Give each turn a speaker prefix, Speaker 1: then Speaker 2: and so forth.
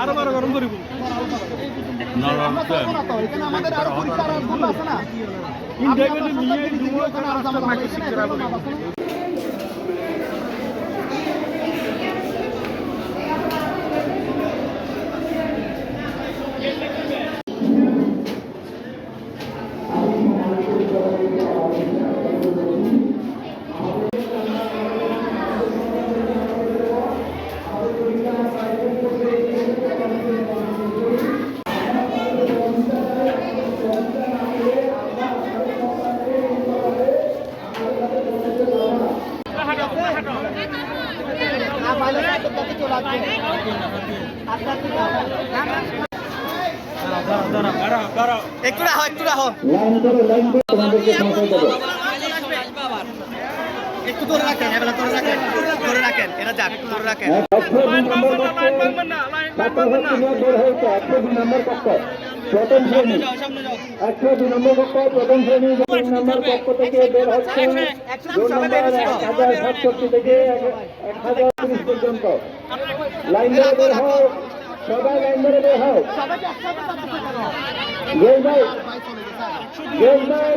Speaker 1: আরও
Speaker 2: বড় গরম করিব
Speaker 1: আমরা করব না তো এখানে আমাদের আরও পরীক্ষা আর আছে না। একটু রাখো একটু রাখো একটু ধরে রাখেন এবেলা ধরে রাখেন ধরে রাখেন এটা যাক ধরে রাখেন
Speaker 3: প্রথম শ্রেণি। একশো দুই নম্বর কক্ষ প্রথম শ্রেণি দুই নম্বর কক্ষ থেকে বের হচ্ছে দুই নম্বর এক হাজার সাতষট্টি থেকে এক- হাজার তিরিশ পর্যন্ত। লাইন ধরে বের হও। সবাই লাইন ধরে বের হও। গেল ভাই গেল ভাই